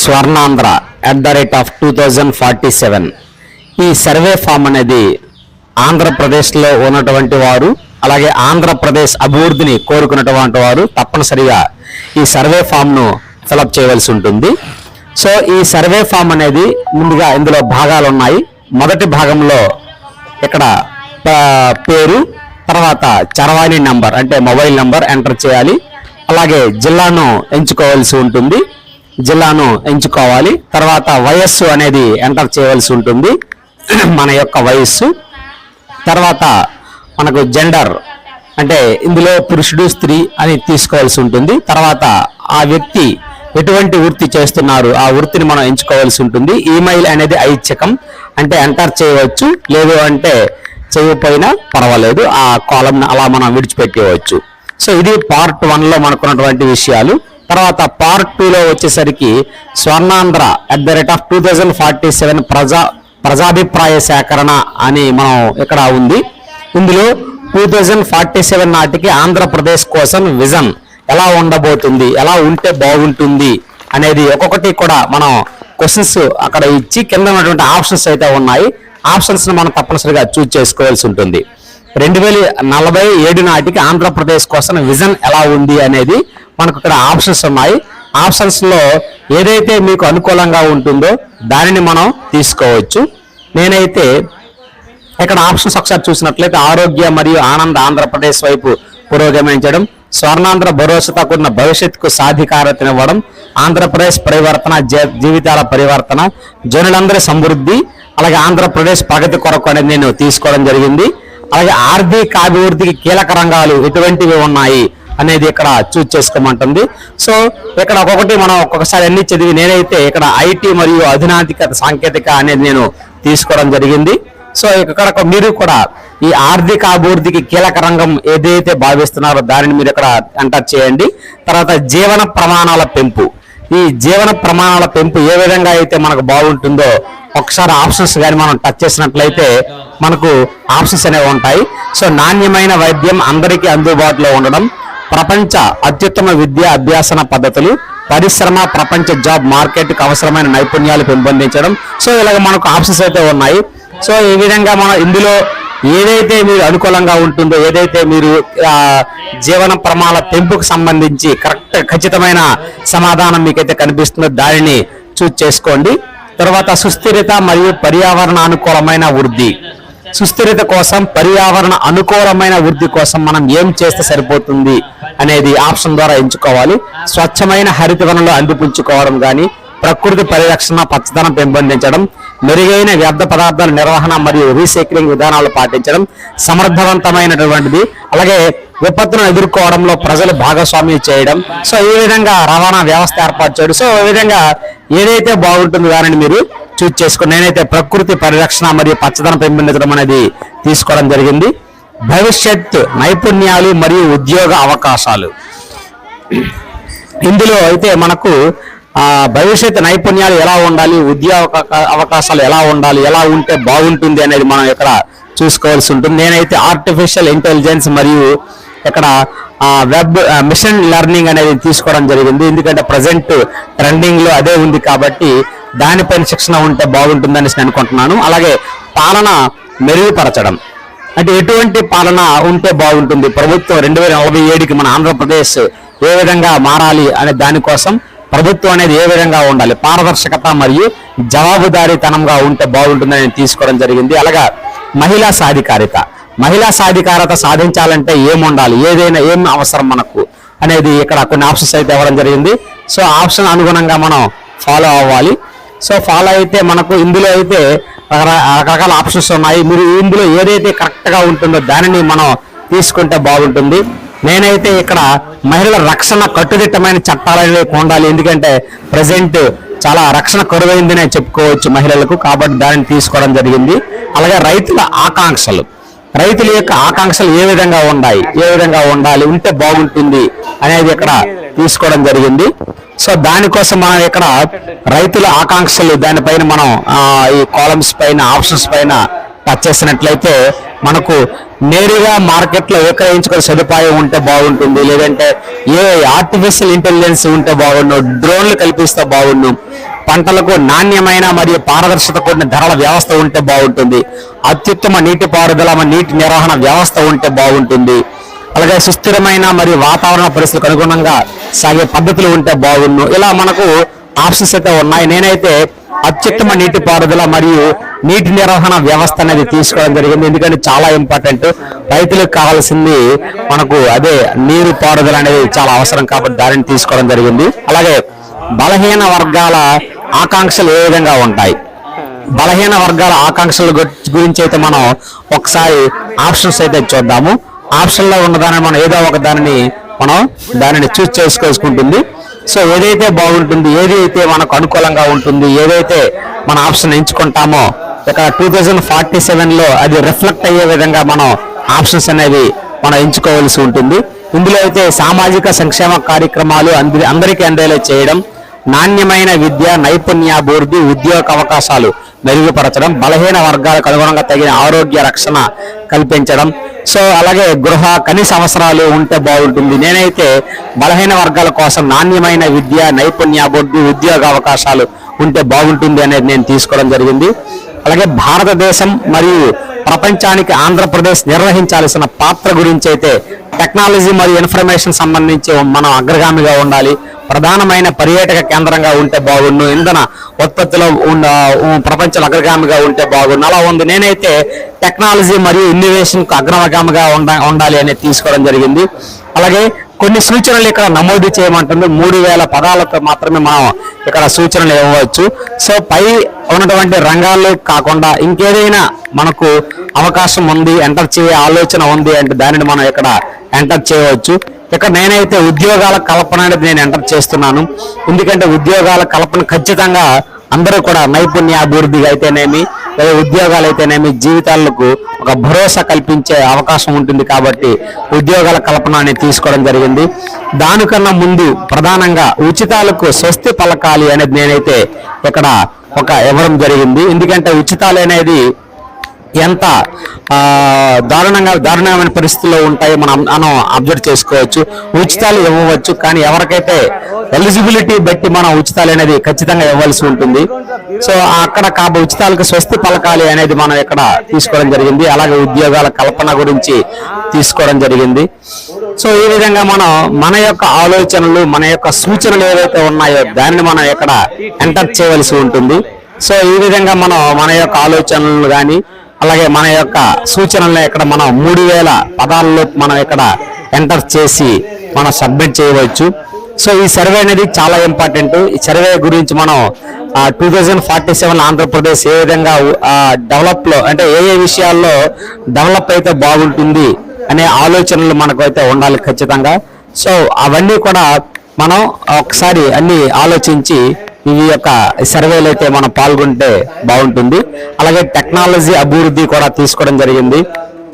Swarnandhra at the rate of two thousand forty seven ఈ survey form అనేది ఆంధ్రప్రదేశ్లో ఉన్నటువంటి వారు అలాగే ఆంధ్రప్రదేశ్ అభివృద్ధిని కోరుకున్నటువంటి వారు తప్పనిసరిగా ఈ సర్వే ఫామ్ను ఫిలప్ చేయవలసి ఉంటుంది. సో ఈ సర్వే ఫామ్ అనేది ముందుగా ఇందులో భాగాలు ఉన్నాయి. మొదటి భాగంలో ఇక్కడ పేరు తర్వాత చరవాణి నంబర్ అంటే మొబైల్ నంబర్ ఎంటర్ చేయాలి. అలాగే జిల్లాను ఎంచుకోవాల్సి ఉంటుంది. జిల్లాను ఎంచుకోవాలి. తర్వాత వయస్సు అనేది ఎంటర్ చేయవలసి ఉంటుంది. మన యొక్క వయస్సు. తర్వాత మనకు జెండర్ అంటే ఇందులో పురుషుడు స్త్రీ అని తీసుకోవాల్సి ఉంటుంది. తర్వాత ఆ వ్యక్తి ఎటువంటి వృత్తి చేస్తున్నారు ఆ వృత్తిని మనం ఎంచుకోవాల్సి ఉంటుంది. ఈమెయిల్ అనేది ఐచ్ఛికం. అంటే ఎంటర్ చేయవచ్చు. లేదు అంటే చేయకపోయినా పర్వాలేదు. ఆ కాలం అలా మనం విడిచిపెట్టేయవచ్చు. సో ఇది పార్ట్ వన్లో మనకున్నటువంటి విషయాలు. తర్వాత పార్ట్ టూలో వచ్చేసరికి Swarnandhra at the rate of two thousand forty seven ప్రజా ప్రజాభిప్రాయ సేకరణ అని మనం ఇక్కడ ఉంది. ఇందులో టూ థౌజండ్ ఫార్టీ సెవెన్ నాటికి ఆంధ్రప్రదేశ్ కోసం విజన్ ఎలా ఉండబోతుంది ఎలా ఉంటే బాగుంటుంది అనేది ఒక్కొక్కటి కూడా మనం క్వశ్చన్స్ అక్కడ ఇచ్చి కింద ఉన్నటువంటి ఆప్షన్స్ అయితే ఉన్నాయి. ఆప్షన్స్ని మనం తప్పనిసరిగా చూజ్ చేసుకోవాల్సి ఉంటుంది. రెండు వేల నలభై ఏడు నాటికి ఆంధ్రప్రదేశ్ కోసం విజన్ ఎలా ఉంది అనేది మనకు ఇక్కడ ఆప్షన్స్ ఉన్నాయి. ఆప్షన్స్లో ఏదైతే మీకు అనుకూలంగా ఉంటుందో దానిని మనం తీసుకోవచ్చు. నేనైతే ఇక్కడ ఆప్షన్స్ ఒకసారి చూసినట్లయితే ఆరోగ్య మరియు ఆనంద ఆంధ్రప్రదేశ్ వైపు పురోగమించడం స్వర్ణాంధ్ర భరోసాతో కూడిన భవిష్యత్తుకు సాధికారతనివ్వడం ఆంధ్రప్రదేశ్ పరివర్తన జీ- జీవితాల పరివర్తన జనులందరి సమృద్ధి అలాగే ఆంధ్రప్రదేశ్ ప్రగతి కొరకు అనేది నేను తీసుకోవడం జరిగింది. అలాగే ఆర్థిక అభివృద్ధికి కీలక రంగాలు ఎటువంటివి ఉన్నాయి. అనేది ఇక్కడ చూజ్ చేసుకోమంటుంది. సో ఇక్కడ ఒక్కొక్కటి మనం ఒక్కొక్కసారి అన్ని చదివి నేనైతే ఇక్కడ ఐటీ మరియు అధునాతిక సాంకేతిక అనేది నేను తీసుకోవడం జరిగింది. సో ఇక్కడ మీరు కూడా ఈ ఆర్థిక అభివృద్ధికి కీలక రంగం ఏదైతే భావిస్తున్నారో దానిని మీరు ఇక్కడ ఎంటర్ చేయండి. తర్వాత జీవన ప్రమాణాల పెంపు. ఈ జీవన ప్రమాణాల పెంపు ఏ విధంగా అయితే మనకు బాగుంటుందో ఒకసారి ఆప్షన్స్ కానీ మనం టచ్ చేసినట్లయితే మనకు ఆప్షన్స్ అనేవి ఉంటాయి. సో నాణ్యమైన వైద్యం అందరికీ అందుబాటులో ఉండడం ప్రపంచ అత్యుత్తమ విద్యా అభ్యాసన పద్ధతులు పరిశ్రమ ప్రపంచ జాబ్ మార్కెట్కి అవసరమైన నైపుణ్యాలు పెంపొందించడం. సో ఇలాగ మనకు ఆప్షన్స్ అయితే ఉన్నాయి. సో ఈ విధంగా మనం ఇందులో ఏదైతే మీరు అనుకూలంగా ఉంటుందో ఏదైతే మీరు జీవన ప్రమాణ పెంపుకు సంబంధించి కరెక్ట్ ఖచ్చితమైన సమాధానం మీకైతే కనిపిస్తుందో దానిని చూస్ చేసుకోండి. తర్వాత సుస్థిరత మరియు పర్యావరణ అనుకూలమైన వృద్ధి. సుస్థిరత కోసం పర్యావరణ అనుకూలమైన వృద్ధి కోసం మనం ఏం చేస్తే సరిపోతుంది అనేది ఆప్షన్ ద్వారా ఎంచుకోవాలి. స్వచ్ఛమైన హరిత వనరులు అందిపుంచుకోవడం కానీ ప్రకృతి పరిరక్షణ పచ్చదనం పెంపొందించడం మెరుగైన వ్యర్థ పదార్థాల నిర్వహణ మరియు రీసైక్లింగ్ విధానాలు పాటించడం సమర్థవంతమైనటువంటిది. అలాగే విపత్తును ఎదుర్కోవడంలో ప్రజలు భాగస్వామ్యం చేయడం. సో ఈ విధంగా రవాణా వ్యవస్థ ఏర్పాటు చేయడం. సో ఈ విధంగా ఏదైతే బాగుంటుందో దానిని మీరు చూజ్ చేసుకుని నేనైతే ప్రకృతి పరిరక్షణ మరియు పచ్చదనం పెంపొందించడం అనేది తీసుకోవడం జరిగింది. భవిష్యత్ నైపుణ్యాలు మరియు ఉద్యోగ అవకాశాలు. ఇందులో అయితే మనకు భవిష్యత్ నైపుణ్యాలు ఎలా ఉండాలి ఉద్యోగ అవకా- అవకాశాలు ఎలా ఉండాలి ఎలా ఉంటే బాగుంటుంది అనేది మనం ఇక్కడ చూసుకోవాల్సి ఉంటుంది. నేనైతే ఆర్టిఫిషియల్ ఇంటెలిజెన్స్ మరియు ఇక్కడ వెబ్ మిషన్ లెర్నింగ్ అనేది తీసుకోవడం జరిగింది. ఎందుకంటే ప్రజెంట్ ట్రెండింగ్లో అదే ఉంది కాబట్టి దానిపైన శిక్షణ ఉంటే బాగుంటుందని నేను అనుకుంటున్నాను. అలాగే పాలన మెరుగుపరచడం. అంటే ఎటువంటి పాలన ఉంటే బాగుంటుంది? ప్రభుత్వం రెండు వేల నలభై ఏడుకి మన ఆంధ్రప్రదేశ్ ఏ విధంగా మారాలి అనే దానికోసం ప్రభుత్వం అనేది ఏ విధంగా ఉండాలి? పారదర్శకత మరియు జవాబుదారీతనంగా ఉంటే బాగుంటుందని నేను తీసుకోవడం జరిగింది. అలాగా మహిళా సాధికారిత. మహిళా సాధికారత సాధించాలంటే ఏముండాలి? ఏదైనా ఏం అవసరం మనకు అనేది ఇక్కడ కొన్ని ఆప్షన్స్ అయితే ఇవ్వడం జరిగింది. సో ఆప్షన్ అనుగుణంగా మనం ఫాలో అవ్వాలి. సో ఫాలో అయితే మనకు ఇందులో అయితే రకరకాల ఆప్షన్స్ ఉన్నాయి. మీరు ఇందులో ఏదైతే కరెక్ట్గా ఉంటుందో దానిని మనం తీసుకుంటే బాగుంటుంది. నేనైతే ఇక్కడ మహిళల రక్షణ కట్టుదిట్టమైన చట్టాలు ఉండాలి ఎందుకంటే ప్రజెంట్ చాలా రక్షణ కరువైందని చెప్పుకోవచ్చు మహిళలకు. కాబట్టి దానిని తీసుకోవడం జరిగింది. అలాగే రైతుల ఆకాంక్షలు. రైతుల యొక్క ఆకాంక్షలు ఏ విధంగా ఉన్నాయి ఏ విధంగా ఉండాలి? ఉంటే బాగుంటుంది అనేది ఇక్కడ తీసుకోవడం జరిగింది. సో దానికోసం మనం ఇక్కడ రైతుల ఆకాంక్షలు దానిపైన మనం ఈ కాలమ్స్ పైన ఆప్షన్స్ పైన టచ్ చేసినట్లయితే మనకు నేరుగా మార్కెట్లో విక్రయించుకునే సదుపాయం ఉంటే బాగుంటుంది. లేదంటే ఏ ఆర్టిఫిషియల్ ఇంటెలిజెన్స్ ఉంటే బాగుండు డ్రోన్లు కల్పిస్తే బాగుండు పంటలకు నాణ్యమైన మరియు పారదర్శకత కూడిన ధరల వ్యవస్థ ఉంటే బాగుంటుంది. అత్యుత్తమ నీటి పారుదల నీటి నిర్వహణ వ్యవస్థ ఉంటే బాగుంటుంది. అలాగే సుస్థిరమైన మరియు వాతావరణ పరిస్థితులకు అనుగుణంగా సాగే పద్ధతులు ఉంటే బాగుండు. ఇలా మనకు ఆప్షన్స్ అయితే ఉన్నాయి. నేనైతే అత్యుత్తమ నీటి పారుదల మరియు నీటి నిర్వహణ వ్యవస్థ అనేది తీసుకోవడం జరిగింది. ఎందుకంటే చాలా ఇంపార్టెంట్. రైతులకు కావాల్సింది మనకు అదే నీరు పారుదల అనేది చాలా అవసరం కాబట్టి దానిని తీసుకోవడం జరిగింది. అలాగే బలహీన వర్గాల ఆకాంక్షలు ఏ విధంగా ఉంటాయి? బలహీన వర్గాల ఆకాంక్షల గురించి అయితే మనం ఒకసారి ఆప్షన్స్ అయితే చూద్దాము. ఆప్షన్లో ఉన్న దాన్ని మనం ఏదో ఒక దానిని మనం దానిని చూస్ చేసుకోవాల్సుకుంటుంది. సో ఏదైతే బాగుంటుంది ఏది అయితే మనకు అనుకూలంగా ఉంటుంది ఏదైతే మన ఆప్షన్ ఎంచుకుంటామో ఇక్కడ టూ థౌజండ్ ఫార్టీ సెవెన్లో అది రిఫ్లెక్ట్ అయ్యే విధంగా మనం ఆప్షన్స్ అనేవి మనం ఎంచుకోవాల్సి ఉంటుంది. ఇందులో అయితే సామాజిక సంక్షేమ కార్యక్రమాలు అందరి అందరికీ అందేలా చేయడం నాణ్యమైన విద్య నైపుణ్యాభివృద్ధి ఉద్యోగ అవకాశాలు మెరుగుపరచడం బలహీన వర్గాలకు అనుగుణంగా తగిన ఆరోగ్య రక్షణ కల్పించడం సో అలాగే గృహ కనీస అవసరాలు ఉంటే బాగుంటుంది. నేనైతే బలహీన వర్గాల కోసం నాణ్యమైన విద్య నైపుణ్యాభివృద్ధి ఉద్యోగ అవకాశాలు ఉంటే బాగుంటుంది అనేది నేను తీసుకోవడం జరిగింది. అలాగే భారతదేశం మరియు ప్రపంచానికి ఆంధ్రప్రదేశ్ నిర్వహించాల్సిన పాత్ర గురించి అయితే టెక్నాలజీ మరియు ఇన్ఫర్మేషన్ సంబంధించి మనం అగ్రగామిగా ఉండాలి. ప్రధానమైన పర్యాటక కేంద్రంగా ఉంటే బాగుండు. ఇంధన ఉత్పత్తిలో ఉన్న ఉ- ప్రపంచంలో అగ్రగామిగా ఉంటే బాగుండు. అలా ఉంది. నేనైతే టెక్నాలజీ మరియు ఇన్నోవేషన్కు అగ్రగామిగా ఉండ ఉండాలి అనేది తీసుకోవడం జరిగింది. అలాగే కొన్ని సూచనలు ఇక్కడ నమోదు చేయమంటుంది మూడు వేల పదాలతో మాత్రమే మనం ఇక్కడ సూచనలు ఇవ్వవచ్చు సో పై ఉన్నటువంటి రంగాల్లో కాకుండా ఇంకేదైనా మనకు అవకాశం ఉంది ఎంటర్ చేయ ఆలోచన ఉంది అంటే దానిని మనం ఇక్కడ ఎంటర్ చేయవచ్చు. ఇక్కడ నేనైతే ఉద్యోగాల కల్పన అనేది నేను ఎంటర్ చేస్తున్నాను. ఎందుకంటే ఉద్యోగాల కల్పన ఖచ్చితంగా అందరూ కూడా నైపుణ్య అభివృద్ధిగా అయితేనేమి లేదా ఉద్యోగాలు అయితేనేమి జీవితాలకు ఒక భరోసా కల్పించే అవకాశం ఉంటుంది కాబట్టి ఉద్యోగాల కల్పన అనేది తీసుకోవడం జరిగింది. దానికన్నా ముందు ప్రధానంగా ఉచితాలకు స్వస్తి పలకాలి అనేది నేనైతే ఇక్కడ ఒక ఇవ్వడం జరిగింది. ఎందుకంటే ఉచితాలు అనేది ఎంత దారుణంగా దారుణమైన పరిస్థితుల్లో ఉంటాయో మనం మనం అబ్జర్వ్ చేసుకోవచ్చు. ఉచితాలు ఇవ్వవచ్చు కానీ ఎవరికైతే ఎలిజిబిలిటీ బట్టి మనం ఉచితాలు అనేది ఖచ్చితంగా ఇవ్వాల్సి ఉంటుంది. సో అక్కడ కాబ ఉచితాలకు స్వస్తి పలకాలి అనేది మనం ఇక్కడ తీసుకోవడం జరిగింది. అలాగే ఉద్యోగాల కల్పన గురించి తీసుకోవడం జరిగింది. సో ఈ విధంగా మనం మన యొక్క ఆలోచనలు మన యొక్క సూచనలు ఏవైతే ఉన్నాయో దానిని మనం ఇక్కడ ఎంటర్ చేయవలసి ఉంటుంది. సో ఈ విధంగా మనం మన యొక్క ఆలోచనలు కానీ అలాగే మన యొక్క సూచనలను ఇక్కడ మనం మూడు వేల పదాలలో మనం ఇక్కడ ఎంటర్ చేసి మనం సబ్మిట్ చేయవచ్చు. సో ఈ సర్వే అనేది చాలా ఇంపార్టెంట్. ఈ సర్వే గురించి మనం two thousand forty seven Andhra Pradesh ఏ విధంగా డెవలప్లో అంటే ఏ ఏ విషయాల్లో డెవలప్ అయితే బాగుంటుంది అనే ఆలోచనలు మనకు అయితే ఉండాలి ఖచ్చితంగా. సో అవన్నీ కూడా మనం ఒకసారి అన్ని ఆలోచించి ఈ యొక్క సర్వేలు అయితే మనం పాల్గొంటే బాగుంటుంది. అలాగే టెక్నాలజీ అభివృద్ధి కూడా తీసుకోవడం జరిగింది.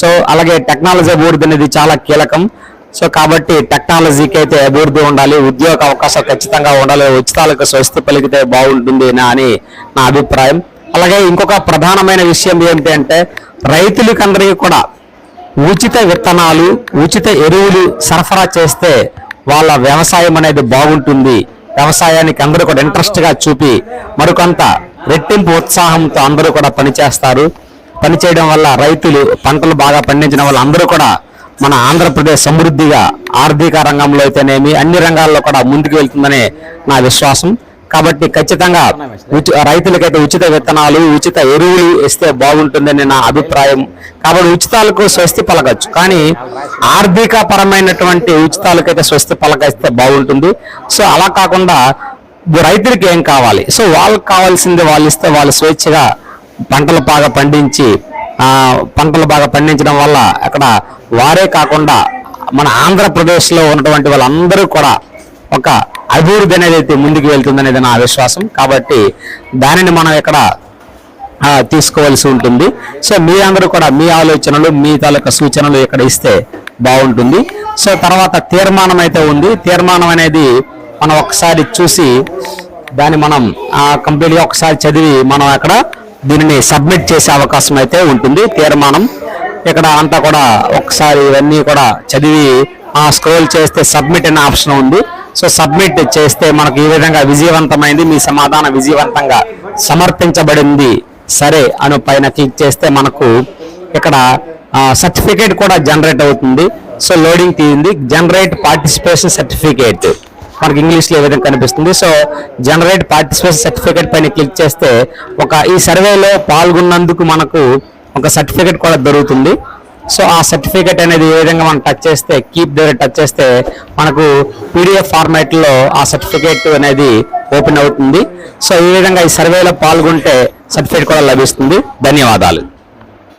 సో అలాగే టెక్నాలజీ అభివృద్ధి అనేది చాలా కీలకం. సో కాబట్టి టెక్నాలజీకి అయితే అభివృద్ధి ఉండాలి ఉద్యోగ అవకాశాలు ఖచ్చితంగా ఉండాలి ఉచితాలకు స్వస్థ పలికితే బాగుంటుంది నా అని నా అభిప్రాయం. అలాగే ఇంకొక ప్రధానమైన విషయం ఏమిటి అంటే రైతులకందరికీ కూడా ఉచిత విత్తనాలు ఉచిత ఎరువులు సరఫరా చేస్తే వాళ్ళ వ్యవసాయం అనేది బాగుంటుంది. వ్యవసాయానికి అందరూ కూడా ఇంట్రెస్ట్గా చూపి మరికొంత రెట్టింపు ఉత్సాహంతో అందరూ కూడా పనిచేస్తారు. పనిచేయడం వల్ల రైతులు పంటలు బాగా పండించడం వల్ల అందరూ కూడా మన ఆంధ్రప్రదేశ్ సమృద్ధిగా ఆర్థిక రంగంలో అయితేనేమి అన్ని రంగాల్లో కూడా ముందుకు వెళ్తుందనే నా విశ్వాసం. కాబట్టి ఖచ్చితంగా రైతులకైతే ఉచిత విత్తనాలు ఉచిత ఎరువులు ఇస్తే బాగుంటుందని నా అభిప్రాయం. కాబట్టి ఉచితాలకు స్వస్తి పలకచ్చు. కానీ ఆర్థిక పరమైనటువంటి ఉచితాలకైతే స్వస్తి పలకస్తే బాగుంటుంది. సో అలా కాకుండా రైతులకి ఏం కావాలి? సో వాళ్ళకి కావాల్సింది వాళ్ళు ఇస్తే వాళ్ళు స్వేచ్ఛగా పంటలు బాగా పండించి పంటలు బాగా పండించడం వల్ల అక్కడ వారే కాకుండా మన ఆంధ్రప్రదేశ్లో ఉన్నటువంటి వాళ్ళందరూ కూడా ఒక అభివృద్ధి అనేది అయితే ముందుకు వెళ్తుందనేది నా విశ్వాసం కాబట్టి దానిని మనం ఇక్కడ తీసుకోవాల్సి ఉంటుంది. సో మీరందరూ కూడా మీ ఆలోచనలు మీ తాలూకా సూచనలు ఇక్కడ ఇస్తే బాగుంటుంది. సో తర్వాత తీర్మానం అయితే ఉంది. తీర్మానం అనేది మనం ఒకసారి చూసి దాన్ని మనం కంప్లీట్గా ఒకసారి చదివి మనం అక్కడ దీనిని సబ్మిట్ చేసే అవకాశం అయితే ఉంటుంది. తీర్మానం ఇక్కడ అంతా కూడా ఒకసారి ఇవన్నీ కూడా చదివి ఆ స్క్రోల్ చేస్తే సబ్మిట్ అనే ఆప్షన్ ఉంది. సో సబ్మిట్ చేస్తే మనకు ఈ విధంగా విజయవంతమైంది మీ సమాధానం విజయవంతంగా సమర్పించబడింది. సరే అను పైన క్లిక్ చేస్తే మనకు ఇక్కడ సర్టిఫికేట్ కూడా జనరేట్ అవుతుంది. సో లోడింగ్ తీయింది జనరేట్ పార్టిసిపేషన్ సర్టిఫికేట్. మనకి ఇంగ్లీష్లో ఏ విధంగా కనిపిస్తుంది? సో జనరేట్ పార్టిసిపేషన్ సర్టిఫికేట్ పైన క్లిక్ చేస్తే ఒక ఈ సర్వేలో పాల్గొన్నందుకు మనకు ఒక సర్టిఫికేట్ కూడా దొరుకుతుంది. సో ఆ సర్టిఫికేట్ అనేది ఏ విధంగా మనం టచ్ చేస్తే కీప్ దగ్గర టచ్ చేస్తే మనకు పీడిఎఫ్ ఫార్మాట్లో ఆ సర్టిఫికేట్ అనేది ఓపెన్ అవుతుంది. సో ఈ విధంగా ఈ సర్వేలో పాల్గొంటే సర్టిఫికేట్ కూడా లభిస్తుంది. ధన్యవాదాలు.